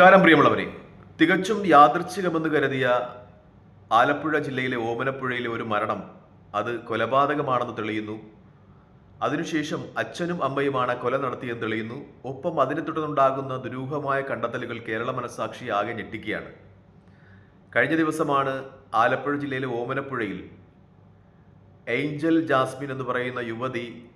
നമസ്കാരം പ്രിയമുള്ളവരെ. തികച്ചും യാദൃച്ഛികമെന്ന് കരുതിയ ആലപ്പുഴ ജില്ലയിലെ ഓമനപ്പുഴയിലെ ഒരു മരണം അത് കൊലപാതകമാണെന്ന് തെളിയുന്നു. അതിനുശേഷം അച്ഛനും അമ്മയുമാണ് കൊല നടത്തിയെന്ന് തെളിയുന്നു. ഒപ്പം അതിനെ തുടർന്നുണ്ടാകുന്ന ദുരൂഹമായ കണ്ടെത്തലുകൾ കേരള മനസാക്ഷി ആകെ ഞെട്ടിക്കുകയാണ്. കഴിഞ്ഞ ദിവസമാണ് ആലപ്പുഴ ജില്ലയിലെ ഓമനപ്പുഴയിൽ ഏഞ്ചൽ ജാസ്മിൻ എന്ന് പറയുന്ന യുവതി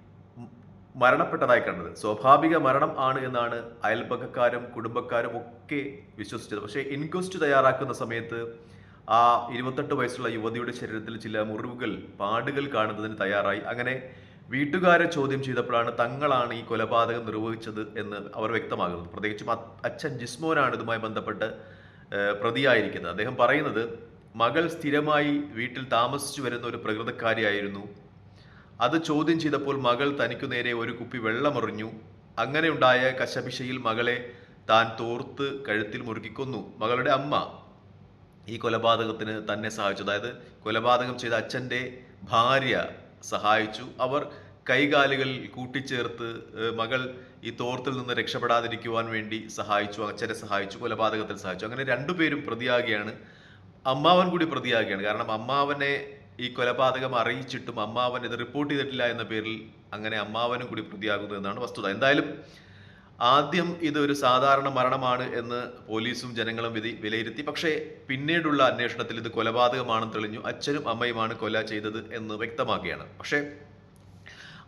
മരണപ്പെട്ടതായി കണ്ടത്. സ്വാഭാവിക മരണം ആണ് എന്നാണ് അയൽപക്കക്കാരും കുടുംബക്കാരും ഒക്കെ വിശ്വസിച്ചത്. പക്ഷേ ഇൻക്വസ്റ്റ് തയ്യാറാക്കുന്ന സമയത്ത് ആ ഇരുപത്തെട്ട് വയസ്സുള്ള യുവതിയുടെ ശരീരത്തിൽ ചില മുറിവുകൾ പാടുകൾ കാണുന്നതിന് തയ്യാറായി. അങ്ങനെ വീട്ടുകാരെ ചോദ്യം ചെയ്തപ്പോഴാണ് തങ്ങളാണ് ഈ കൊലപാതകം നിർവഹിച്ചത് എന്ന് അവർ വ്യക്തമാകുന്നത്. പ്രത്യേകിച്ചും അച്ഛൻ ജിസ്മോനാണ് ഇതുമായി ബന്ധപ്പെട്ട് പ്രതിയായിരിക്കുന്നത്. അദ്ദേഹം പറയുന്നത് മകൾ സ്ഥിരമായി വീട്ടിൽ താമസിച്ചു വരുന്ന ഒരു പ്രകൃതക്കാരിയായിരുന്നു. അത് ചോദ്യം ചെയ്തപ്പോൾ മകൾ തനിക്കു നേരെ ഒരു കുപ്പി വെള്ളമറിഞ്ഞു. അങ്ങനെയുണ്ടായ കശപിശയിൽ മകളെ താൻ തോർത്ത് കഴുത്തിൽ മുറുക്കിക്കൊന്നു. മകളുടെ അമ്മ ഈ കൊലപാതകത്തിന് തന്നെ സഹായിച്ചു. അതായത് കൊലപാതകം ചെയ്ത അച്ഛന്റെ ഭാര്യ സഹായിച്ചു. അവർ കൈകാലുകൾ കൂട്ടിച്ചേർത്ത് മകൾ ഈ തോർത്തിൽ നിന്ന് രക്ഷപ്പെടാതിരിക്കുവാൻ വേണ്ടി സഹായിച്ചു. അച്ഛനെ സഹായിച്ചു കൊലപാതകത്തിൽ സഹായിച്ചു. അങ്ങനെ രണ്ടുപേരും പ്രതിയാകുകയാണ്. അമ്മാവൻ കൂടി പ്രതിയാകുകയാണ്. കാരണം അമ്മാവനെ ഈ കൊലപാതകം അറിയിച്ചിട്ടും അമ്മാവൻ ഇത് റിപ്പോർട്ട് ചെയ്തിട്ടില്ല എന്ന പേരിൽ അങ്ങനെ അമ്മാവനും കൂടി പ്രതിയാകുന്നു എന്നാണ് വസ്തുത. എന്തായാലും ആദ്യം ഇതൊരു സാധാരണ മരണമാണ് എന്ന് പോലീസും ജനങ്ങളും വിധി വിലയിരുത്തി. പക്ഷേ പിന്നീടുള്ള അന്വേഷണത്തിൽ ഇത് കൊലപാതകമാണെന്ന് തെളിഞ്ഞു. അച്ഛനും അമ്മയുമാണ് കൊല ചെയ്തത് എന്ന് വ്യക്തമാക്കുകയാണ് പക്ഷേ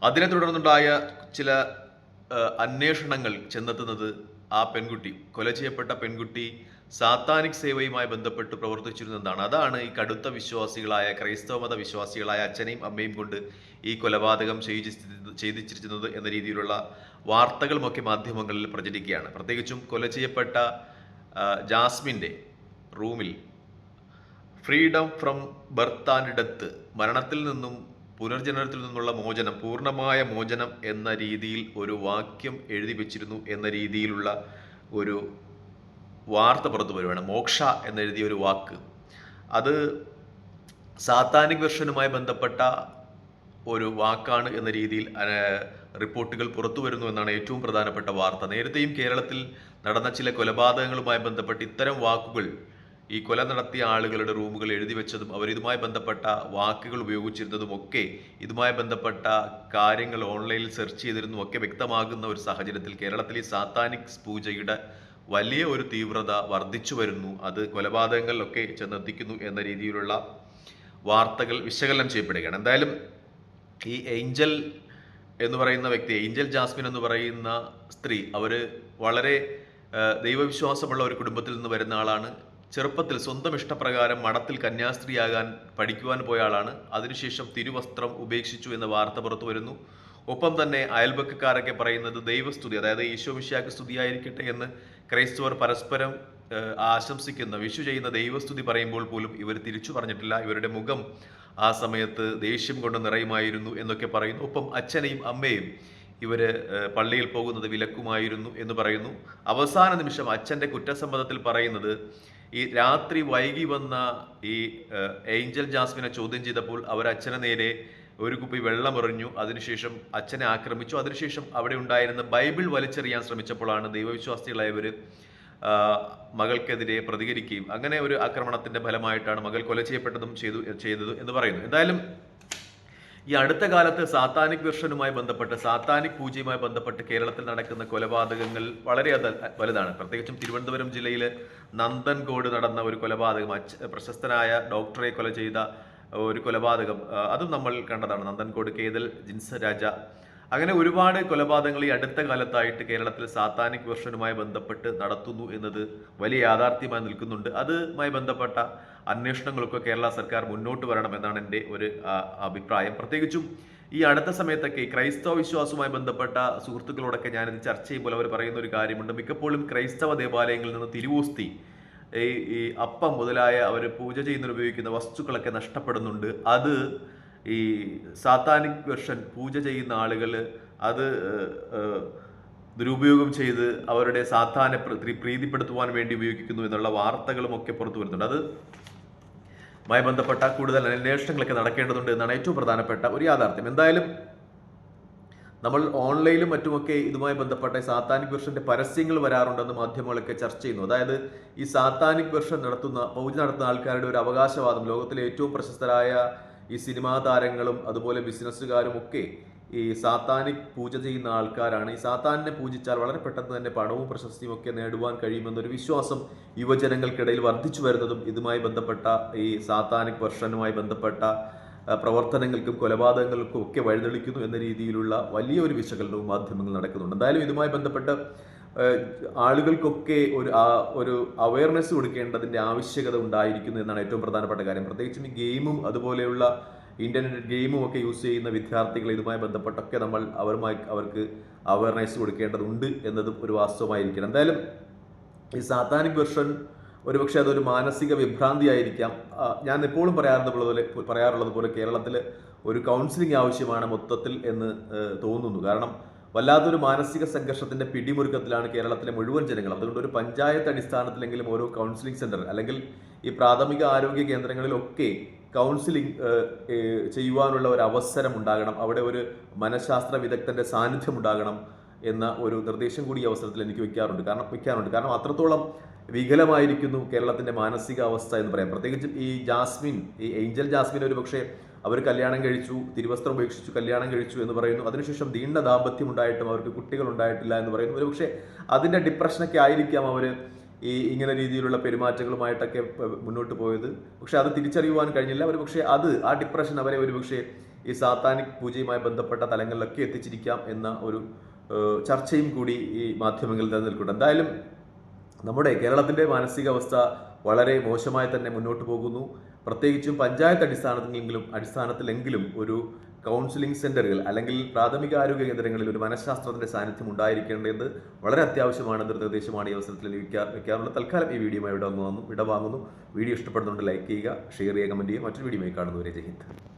അതിനെ തുടർന്നുണ്ടായ ചില അന്വേഷണങ്ങൾ ചെന്നെത്തുന്നത് ആ പെൺകുട്ടി കൊല ചെയ്യപ്പെട്ട പെൺകുട്ടി സാത്താനിക് സേവയുമായി ബന്ധപ്പെട്ട് പ്രവർത്തിച്ചിരുന്നതാണ് അതാണ് ഈ കടുത്ത വിശ്വാസികളായ ക്രൈസ്തവ മത വിശ്വാസികളായ അച്ഛനെയും അമ്മയും കൊണ്ട് ഈ കൊലപാതകം ചെയ്തി ചെയ്തിച്ചിരുന്നത് എന്ന രീതിയിലുള്ള വാർത്തകളുമൊക്കെ മാധ്യമങ്ങളിൽ പ്രചരിക്കുകയാണ്. പ്രത്യേകിച്ചും കൊല ചെയ്യപ്പെട്ട ജാസ്മിന്റെ റൂമിൽ freedom from birth and death മരണത്തിൽ നിന്നും പുനർജനനത്തിൽ നിന്നുള്ള മോചനം പൂർണമായ മോചനം എന്ന രീതിയിൽ ഒരു വാക്യം എഴുതി വെച്ചിരുന്നു എന്ന രീതിയിലുള്ള ഒരു വാർത്ത പുറത്തു വരുവാണ്. മോക്ഷ എന്നെഴുതിയ ഒരു വാക്ക്. അത് സാത്താനിക് വെർഷനുമായി ബന്ധപ്പെട്ട ഒരു വാക്കാണ് എന്ന രീതിയിൽ റിപ്പോർട്ടുകൾ പുറത്തു വരുന്നു എന്നാണ് ഏറ്റവും പ്രധാനപ്പെട്ട വാർത്ത. നേരത്തെയും കേരളത്തിൽ നടന്ന ചില കൊലപാതകങ്ങളുമായി ബന്ധപ്പെട്ട് ഇത്തരം വാക്കുകൾ ഈ കൊല നടത്തിയ ആളുകളുടെ റൂമുകൾ എഴുതി വെച്ചതും അവരിതുമായി ബന്ധപ്പെട്ട വാക്കുകൾ ഉപയോഗിച്ചിരുന്നതും ഒക്കെ ഇതുമായി ബന്ധപ്പെട്ട കാര്യങ്ങൾ ഓൺലൈനിൽ സെർച്ച് ചെയ്തിരുന്നു ഒക്കെ വ്യക്തമാകുന്ന ഒരു സാഹചര്യത്തിൽ കേരളത്തിലെ സാത്താനിക് പൂജയുടെ വലിയ ഒരു തീവ്രത വർദ്ധിച്ചു വരുന്നു. അത് കൊലപാതകങ്ങളിലൊക്കെ ചെന്നെത്തിക്കുന്നു എന്ന രീതിയിലുള്ള വാർത്തകൾ വിശകലനം ചെയ്യപ്പെടുകയാണ്. എന്തായാലും ഈ ഏഞ്ചൽ എന്ന് പറയുന്ന വ്യക്തി ഏഞ്ചൽ ജാസ്മിൻ എന്ന് പറയുന്ന സ്ത്രീ അവർ വളരെ ദൈവവിശ്വാസമുള്ള ഒരു കുടുംബത്തിൽ നിന്ന് വരുന്ന ആളാണ്. ചെറുപ്പത്തിൽ സ്വന്തം ഇഷ്ടപ്രകാരം മഠത്തിൽ കന്യാസ്ത്രീയാകാൻ പഠിക്കുവാൻ പോയ ആളാണ്. അതിനുശേഷം തിരുവസ്ത്രം ഉപേക്ഷിച്ചു എന്ന വാർത്ത പുറത്തു വരുന്നു. ഒപ്പം തന്നെ അയൽപക്കക്കാരൊക്കെ പറയുന്നത് ദൈവസ്തുതി അതായത് ഈശോ ഈശോമിശിയാക്ക് സ്തുതിയായിരിക്കട്ടെ എന്ന് ക്രൈസ്തവർ പരസ്പരം ആശംസിക്കുന്ന. വിഷു ചെയ്യുന്ന ദൈവസ്തുതി പറയുമ്പോൾ പോലും ഇവർ തിരിച്ചു പറഞ്ഞിട്ടില്ല. ഇവരുടെ മുഖം ആ സമയത്ത് ദേഷ്യം കൊണ്ട് നിറയുമായിരുന്നു എന്നൊക്കെ പറയുന്നു. ഒപ്പം അച്ഛനെയും അമ്മയും ഇവർ പള്ളിയിൽ പോകുന്നത് വിലക്കുമായിരുന്നു എന്ന് പറയുന്നു. അവസാന നിമിഷം അച്ഛന്റെ കുറ്റസമ്മതത്തിൽ പറയുന്നത് ഈ രാത്രി വൈകി വന്ന ഈ ഏഞ്ചൽ ജാസ്മിനെ ചോദ്യം ചെയ്തപ്പോൾ അവർ അച്ഛനെ നേരെ ഒരു കുപ്പി വെള്ളമെറിഞ്ഞു അതിനുശേഷം അച്ഛനെ ആക്രമിച്ചു. അതിനുശേഷം അവിടെ ഉണ്ടായിരുന്ന ബൈബിൾ വലിച്ചെറിയാൻ ശ്രമിച്ചപ്പോഴാണ് ദൈവവിശ്വാസികളായവർ മകൾക്കെതിരെ പ്രതികരിക്കുകയും അങ്ങനെ ഒരു ആക്രമണത്തിന്റെ ഫലമായിട്ടാണ് മകൾ കൊല ചെയ്യപ്പെട്ടതും ചെയ്തു ചെയ്തത് എന്ന് പറയുന്നു. എന്തായാലും ഈ അടുത്ത കാലത്ത് സാത്താനിക് വിർഷനുമായി ബന്ധപ്പെട്ട് സാത്താനിക് പൂജയുമായി ബന്ധപ്പെട്ട് കേരളത്തിൽ നടക്കുന്ന കൊലപാതകങ്ങൾ വളരെ വലുതാണ്. പ്രത്യേകിച്ചും തിരുവനന്തപുരം ജില്ലയിൽ നന്ദൻകോട് നടന്ന ഒരു കൊലപാതകം പ്രശസ്തനായ ഡോക്ടറെ കൊല ചെയ്ത ഒരു കൊലപാതകം. അതും നമ്മൾ കണ്ടതാണ്. നന്ദൻകോട് കേതൽ ജിൻസ രാജ. അങ്ങനെ ഒരുപാട് കൊലപാതകങ്ങൾ ഈ അടുത്ത കാലത്തായിട്ട് കേരളത്തിൽ സാത്താനിക് വെർഷനുമായി ബന്ധപ്പെട്ട് നടത്തുന്നു എന്നത് വലിയ യാഥാർത്ഥ്യമായി നിൽക്കുന്നുണ്ട്. അതുമായി ബന്ധപ്പെട്ട അന്വേഷണങ്ങളൊക്കെ കേരള സർക്കാർ മുന്നോട്ട് വരണം എന്നാണ് എന്റെ ഒരു അഭിപ്രായം. പ്രത്യേകിച്ചും ഈ അടുത്ത സമയത്തൊക്കെ ക്രൈസ്തവ വിശ്വാസവുമായി ബന്ധപ്പെട്ട സുഹൃത്തുക്കളോടൊക്കെ ഞാനിത് ചർച്ച ചെയ്യുമ്പോൾ അവർ പറയുന്ന ഒരു കാര്യമുണ്ട്. മിക്കപ്പോഴും ക്രൈസ്തവ ദേവാലയങ്ങളിൽ നിന്ന് തിരുവോസ്തി ഈ ഈ അപ്പം മുതലായ അവർ പൂജ ചെയ്യുന്നതിന് ഉപയോഗിക്കുന്ന വസ്തുക്കളൊക്കെ നഷ്ടപ്പെടുന്നുണ്ട്. അത് ഈ സാത്താനിക് വെർഷൻ പൂജ ചെയ്യുന്ന ആളുകൾ അത് ദുരുപയോഗം ചെയ്ത് അവരുടെ സാത്താനെ പ്രീ- പ്രീതിപ്പെടുത്തുവാൻ വേണ്ടി ഉപയോഗിക്കുന്നു എന്നുള്ള വാർത്തകളും ഒക്കെ പുറത്തു വരുന്നുണ്ട്. അത് മായി ബന്ധപ്പെട്ട കൂടുതൽ അന്വേഷണങ്ങളൊക്കെ നടക്കേണ്ടതുണ്ട് എന്നാണ് ഏറ്റവും പ്രധാനപ്പെട്ട ഒരു യാഥാർത്ഥ്യം. എന്തായാലും നമ്മൾ ഓൺലൈനിലും മറ്റുമൊക്കെ ഇതുമായി ബന്ധപ്പെട്ട സാത്താനിക് വെർഷന്റെ പരസ്യങ്ങൾ വരാറുണ്ടെന്ന് മാധ്യമങ്ങളൊക്കെ ചർച്ച ചെയ്യുന്നു. അതായത് ഈ സാത്താനിക് വെർഷൻ നടത്തുന്ന പൂജ നടത്തുന്ന ആൾക്കാരുടെ ഒരു അവകാശവാദം. ലോകത്തിലെ ഏറ്റവും പ്രശസ്തരായ ഈ സിനിമാ താരങ്ങളും അതുപോലെ ബിസിനസ്സുകാരും ഒക്കെ ഈ സാത്താനിക് പൂജ ചെയ്യുന്ന ആൾക്കാരാണ്. ഈ സാത്താനിനെ പൂജിച്ചാൽ വളരെ പെട്ടെന്ന് തന്നെ പണവും പ്രശസ്തിയും ഒക്കെ നേടുവാൻ കഴിയുമെന്നൊരു വിശ്വാസം യുവജനങ്ങൾക്കിടയിൽ വർദ്ധിച്ചു വരുന്നതും ഇതുമായി ബന്ധപ്പെട്ട ഈ സാത്താനിക് വർഷനുമായി ബന്ധപ്പെട്ട പ്രവർത്തനങ്ങൾക്കും കൊലപാതകങ്ങൾക്കും ഒക്കെ വഴിതെളിക്കുന്നു എന്ന രീതിയിലുള്ള വലിയൊരു വിശകലനവും മാധ്യമങ്ങൾ നടക്കുന്നുണ്ട്. എന്തായാലും ഇതുമായി ബന്ധപ്പെട്ട് ആളുകൾക്കൊക്കെ ഒരു ഒരു അവയർനെസ് കൊടുക്കേണ്ടതിന്റെ ആവശ്യകത ഉണ്ടായിരിക്കുന്നു എന്നാണ് ഏറ്റവും പ്രധാനപ്പെട്ട കാര്യം. പ്രത്യേകിച്ചും ഈ ഗെയിമും അതുപോലെയുള്ള ഇന്റർനെറ്റ് ഗെയിമും ഒക്കെ യൂസ് ചെയ്യുന്ന വിദ്യാർത്ഥികൾ ഇതുമായി ബന്ധപ്പെട്ടൊക്കെ നമ്മൾ അവരുമായി അവർക്ക് അവയർനെസ് കൊടുക്കേണ്ടതുണ്ട് എന്നതും ഒരു വാസ്തവമായിരിക്കണം. എന്തായാലും ഈ സാത്താനിക് വെർഷൻ ഒരുപക്ഷെ അതൊരു മാനസിക വിഭ്രാന്തി ആയിരിക്കാം ഞാൻ എപ്പോഴും പറയാറുള്ളത് പോലെ പറയാറുള്ളത് പോലെ കേരളത്തിൽ ഒരു കൗൺസിലിംഗ് ആവശ്യമാണ് മൊത്തത്തിൽ എന്ന് തോന്നുന്നു. കാരണം വല്ലാത്തൊരു മാനസിക സംഘർഷത്തിന്റെ പിടിമുറുക്കത്തിലാണ് കേരളത്തിലെ മുഴുവൻ ജനങ്ങൾ അതുകൊണ്ട് ഒരു പഞ്ചായത്ത് അടിസ്ഥാനത്തിലെങ്കിലും ഓരോ കൗൺസിലിംഗ് സെന്റർ അല്ലെങ്കിൽ ഈ പ്രാഥമിക ആരോഗ്യ കേന്ദ്രങ്ങളിലൊക്കെ കൗൺസിലിംഗ് ചെയ്യുവാനുള്ള ഒരു അവസരം ഉണ്ടാകണം. അവിടെ ഒരു മനഃശാസ്ത്ര വിദഗ്ധന്റെ സാന്നിധ്യം ഉണ്ടാകണം. എന്ന ഒരു നിർദ്ദേശം കൂടി ഈ അവസരത്തിൽ എനിക്ക് വയ്ക്കാറുണ്ട്. കാരണം വയ്ക്കാറുണ്ട്. കാരണം അത്രത്തോളം വികലമായിരിക്കുന്നു കേരളത്തിന്റെ മാനസികാവസ്ഥ എന്ന് പറയാം. പ്രത്യേകിച്ചും ഈ ജാസ്മിൻ ഈ ഏഞ്ചൽ ജാസ്മിൻ ഒരു പക്ഷേ അവർ കല്യാണം കഴിച്ചു തിരുവസ്ത്രം ഉപേക്ഷിച്ചു കല്യാണം കഴിച്ചു എന്ന് പറയുന്നു. അതിനുശേഷം നീണ്ട ദാമ്പത്യം ഉണ്ടായിട്ടും അവർക്ക് കുട്ടികൾ ഉണ്ടായിട്ടില്ല എന്ന് പറയുന്നു. ഒരു പക്ഷേ അതിന്റെ ഡിപ്രഷനൊക്കെ ആയിരിക്കാം അവർ ഈ ഇങ്ങനെ രീതിയിലുള്ള പെരുമാറ്റങ്ങളുമായിട്ടൊക്കെ മുന്നോട്ട് പോയത്. പക്ഷെ അത് തിരിച്ചറിയുവാൻ കഴിഞ്ഞില്ല. ഒരു പക്ഷേ അത് ആ ഡിപ്രഷൻ അവരെ ഒരു പക്ഷേ ഈ സാത്താനിക് പൂജയുമായി ബന്ധപ്പെട്ട തലങ്ങളിലൊക്കെ എത്തിച്ചിരിക്കാം എന്ന ഒരു ചർച്ചയും കൂടി ഈ മാധ്യമങ്ങളിൽ നിലനിൽക്കുന്നുണ്ട് എന്തായാലും നമ്മുടെ കേരളത്തിന്റെ മാനസികാവസ്ഥ വളരെ മോശമായി തന്നെ മുന്നോട്ട് പോകുന്നു. പ്രത്യേകിച്ചും പഞ്ചായത്ത് അടിസ്ഥാനത്തിലെങ്കിലും അടിസ്ഥാനത്തിലെങ്കിലും ഒരു കൗൺസിലിംഗ് സെന്ററുകൾ അല്ലെങ്കിൽ പ്രാഥമിക ആരോഗ്യ കേന്ദ്രങ്ങളിൽ ഒരു മനഃശാസ്ത്രത്തിന്റെ സാന്നിധ്യം ഉണ്ടായിരിക്കേണ്ടത് വളരെ അത്യാവശ്യമാണ് നിർദ്ദേശമാണ് ഈ അവസരത്തിൽ എനിക്ക് വെക്കാറുള്ള തൽക്കാലം ഈ വീഡിയോ വിടവാങ്ങുന്നു വിടവാങ്ങുന്നു വീഡിയോ ഇഷ്ടപ്പെടുന്നുണ്ട് ലൈക്ക് ചെയ്യുക ഷെയർ ചെയ്യുക കമന്റ് ചെയ്യുക. മറ്റൊരു വീഡിയോ കാണുന്നവരെ ജയ്